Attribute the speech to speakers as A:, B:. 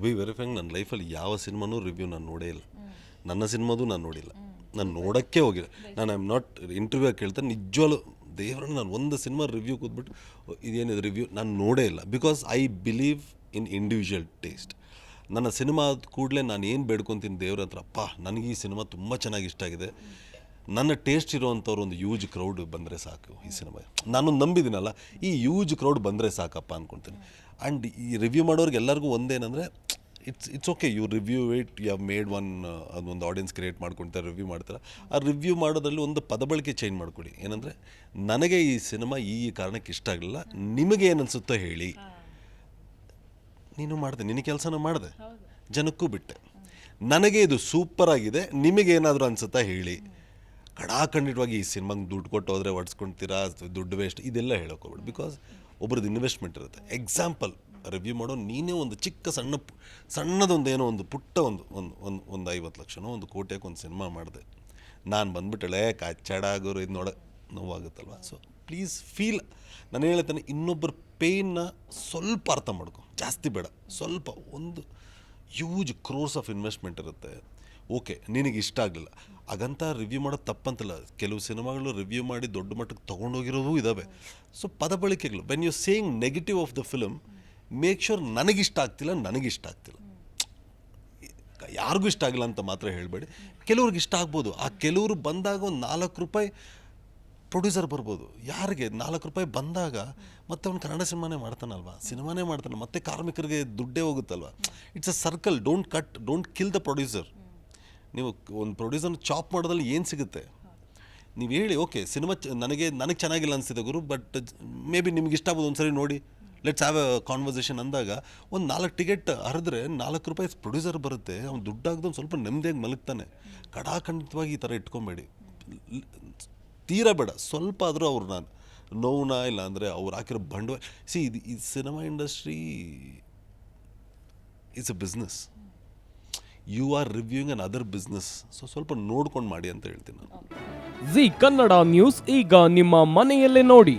A: To be very ಫ್ಯಾಂಕ್ ನನ್ನ ಲೈಫಲ್ಲಿ ಯಾವ ಸಿನಿಮಾನೂ ರಿವ್ಯೂ ನಾನು ನೋಡೇ ಇಲ್ಲ. ನನ್ನ ಸಿನಿಮಾದು ನಾನು ನೋಡಿಲ್ಲ. ನಾನು ನೋಡೋಕ್ಕೆ ಹೋಗಿಲ್ಲ. ನಾನು ಐ ಆಮ್ ನಾಟ್ ಇಂಟರ್ವ್ಯೂ ಕೇಳ್ತಾ ನಿಜವಾಗ್ಲು ದೇವರನ್ನ ನಾನು ಒಂದು ಸಿನಿಮಾ ರಿವ್ಯೂ ಕೂತ್ಬಿಟ್ಟು "ಓ, ಇದೇನಿದೆ ರಿವ್ಯೂ ನಾನು ನೋಡೇ ಇಲ್ಲ. Because I believe in individual taste ನನ್ನ ಸಿನಿಮಾ ಕೂಡಲೇ ನಾನು ಏನು ಬೇಡ್ಕೊತೀನಿ ದೇವ್ರ ಹತ್ರ ಅಪ್ಪ ನನಗೆ ಈ ಸಿನಿಮಾ ತುಂಬ ಚೆನ್ನಾಗಿ ಇಷ್ಟ ಆಗಿದೆ. ನನ್ನ ಟೇಸ್ಟ್ ಇರೋವಂಥವ್ರು ಒಂದು ಯೂಜ್ ಕ್ರೌಡ್ ಬಂದರೆ ಸಾಕು ಈ ಸಿನಿಮಾ. ನಾನು ನಂಬಿದ್ದೀನಲ್ಲ ಈ ಯೂಜ್ ಕ್ರೌಡ್ ಬಂದರೆ ಸಾಕಪ್ಪ ಅಂದ್ಕೊಳ್ತೀನಿ ಆ್ಯಂಡ್ ಈ ರಿವ್ಯೂ ಮಾಡೋರಿಗೆ ಎಲ್ಲರಿಗೂ ಒಂದೇನಂದರೆ it's it's okay you review it you have made one ಅದೊಂದು ಆಡಿಯನ್ಸ್ ಕ್ರಿಯೇಟ್ ಮಾಡ್ಕೊಳ್ತಾರೆ ರಿವ್ಯೂ ಮಾಡ್ತಾರೆ. ಆ ರಿವ್ಯೂ ಮಾಡೋದ್ರಲ್ಲಿ ಒಂದು ಪದಬಳಕೆ ಚೇಂಜ್ ಮಾಡ್ಕೊಡಿ. ಏನಂದರೆ ನನಗೆ ಈ ಸಿನಿಮಾ ಈ ಕಾರಣಕ್ಕೆ ಇಷ್ಟ ಆಗಲಿಲ್ಲ ನಿಮಗೆ ಏನು ಅನಿಸುತ್ತೋ ಹೇಳಿ ನೀನು ಮಾಡಿದೆ ನಿನ್ನ ಕೆಲಸನ ಮಾಡಿದೆ. ಜನಕ್ಕೂ ಬಿಟ್ಟೆ. ನನಗೆ ಇದು ಸೂಪರ್ ಆಗಿದೆ ನಿಮಗೆ ಏನಾದರೂ ಅನ್ಸುತ್ತಾ ಹೇಳಿ. ಕಡಾಖಂಡಿತವಾಗಿ ಈ ಸಿನಿಮಾಗೆ ದುಡ್ಡು ಕೊಟ್ಟು ಹೋದರೆ ಒಡ್ಸ್ಕೊಳ್ತೀರಾ ದುಡ್ಡು ವೇಸ್ಟ್ ಇದೆಲ್ಲ ಹೇಳೋಕೋಗ್ಬಿಡಿ ಬಿಕಾಸ್ ಒಬ್ರದ್ದು ಇನ್ವೆಸ್ಟ್ಮೆಂಟ್ ಇರುತ್ತೆ. ಎಕ್ಸಾಂಪಲ್ ರಿವ್ಯೂ ಮಾಡೋ, ನೀನೇ ಒಂದು ಚಿಕ್ಕ ಸಣ್ಣ ಸಣ್ಣದೊಂದು ಏನೋ ಒಂದು ಪುಟ್ಟ ಒಂದು ಒಂದು ಒಂದು ಒಂದು ಐವತ್ತು ಲಕ್ಷನೋ ಒಂದು ಕೋಟಿಗೆ ಒಂದು ಸಿನಿಮಾ ಮಾಡಿದೆ. ನಾನು ಬಂದುಬಿಟ್ಟಳೆ ಕಚ್ಚಡಾಗೋರು ಇದು ನೋಡ, ನೋವಾಗುತ್ತಲ್ವ? ಸೊ ಪ್ಲೀಸ್ ಫೀಲ್ ನಾನು ಹೇಳ್ತೇನೆ ಇನ್ನೊಬ್ಬರ ಪೇಯ್ನ ಸ್ವಲ್ಪ ಅರ್ಥ ಮಾಡ್ಕೊ. ಜಾಸ್ತಿ ಬೇಡ. ಸ್ವಲ್ಪ, ಒಂದು ಹ್ಯೂಜ್ ಕ್ರೋರ್ಸ್ ಆಫ್ ಇನ್ವೆಸ್ಟ್ಮೆಂಟ್ ಇರುತ್ತೆ. ಓಕೆ ನಿನಗೆ ಇಷ್ಟ ಆಗಲಿಲ್ಲ. ಹಾಗಂತ ರಿವ್ಯೂ ಮಾಡೋದು ತಪ್ಪಂತಲ್ಲ. ಕೆಲವು ಸಿನಿಮಾಗಳು ರಿವ್ಯೂ ಮಾಡಿ ದೊಡ್ಡ ಮಟ್ಟಕ್ಕೆ ತೊಗೊಂಡೋಗಿರೋದು ಇದ್ದಾವೆ ಸೊ ಪದ ಬಳಕೆಗಳು when you saying negative of the film make sure ನನಗಿಷ್ಟ ಆಗ್ತಿಲ್ಲ ನನಗಿಷ್ಟ ಆಗ್ತಿಲ್ಲ. ಯಾರಿಗೂ ಇಷ್ಟ ಆಗಿಲ್ಲ ಅಂತ ಮಾತ್ರ ಹೇಳಬೇಡಿ. ಕೆಲವ್ರಿಗೆ ಇಷ್ಟ ಆಗ್ಬೋದು. ಆ ಕೆಲವರು ಬಂದಾಗ ಒಂದು ನಾಲ್ಕು ರೂಪಾಯಿ ಪ್ರೊಡ್ಯೂಸರ್ ಬರ್ಬೋದು. ಯಾರಿಗೆ? ನಾಲ್ಕು ರೂಪಾಯಿ ಬಂದಾಗ ಮತ್ತೆ ಅವ್ನು ಕನ್ನಡ ಸಿನಿಮಾನೇ ಮಾಡ್ತಾನಲ್ವ? ಸಿನಿಮಾನೇ ಮಾಡ್ತಾನೆ. ಮತ್ತೆ ಕಾರ್ಮಿಕರಿಗೆ ದುಡ್ಡೇ ಹೋಗುತ್ತಲ್ವ? It's a circle don't cut don't kill the producer ನೀವು ಒಂದು ಪ್ರೊಡ್ಯೂಸರ್ನ ಚಾಪ್ ಮಾಡೋದ್ರಲ್ಲಿ ಏನು ಸಿಗುತ್ತೆ? ನೀವು ಹೇಳಿ ಓಕೆ ಸಿನಿಮಾ ನನಗೆ ನನಗೆ ಚೆನ್ನಾಗಿಲ್ಲ ಅನಿಸಿದೆ ಗುರು ಬಟ್ ಮೇ ಬಿ ನಿಮ್ಗೆ ಇಷ್ಟ ಆಗ್ಬೋದು ಒಂದ್ಸರಿ ನೋಡಿ. ಲೆಟ್ಸ್ ಹ್ಯಾವ್ ಅ ಕಾನ್ವರ್ಸೇಷನ್ ಅಂದಾಗ ಒಂದು ನಾಲ್ಕು ಟಿಕೆಟ್ ಹರಿದ್ರೆ ನಾಲ್ಕು ರೂಪಾಯಿ ಪ್ರೊಡ್ಯೂಸರ್ ಬರುತ್ತೆ. ಅವ್ನು ದುಡ್ಡಾಗ್ದು ಒಂದು ಸ್ವಲ್ಪ ನೆಮ್ಮದಿಯಾಗಿ ಮಲಗ್ತಾನೆ. ಕಡಾಖಂಡಿತವಾಗಿ ಈ ಥರ ಇಟ್ಕೊಬೇಡಿ. ತೀರಾ ಬೇಡ. ಸ್ವಲ್ಪ ಆದರೂ ಅವ್ರು ನಾನು ನೋವುನ ಇಲ್ಲ ಅಂದರೆ ಅವ್ರು ಹಾಕಿರೋ ಬಂಡವಾಳ. ಸಿ ಇದು ಈ cinema industry it's a business you are reviewing another business so ಸ್ವಲ್ಪ ನೋಡ್ಕೊಂಡು ಮಾಡಿ ಅಂತ ಹೇಳ್ತೀನಿ ನಾನು.
B: ಜಿ ಕನ್ನಡ ನ್ಯೂಸ್ ಈಗ ನಿಮ್ಮ ಮನೆಯಲ್ಲೇ ನೋಡಿ.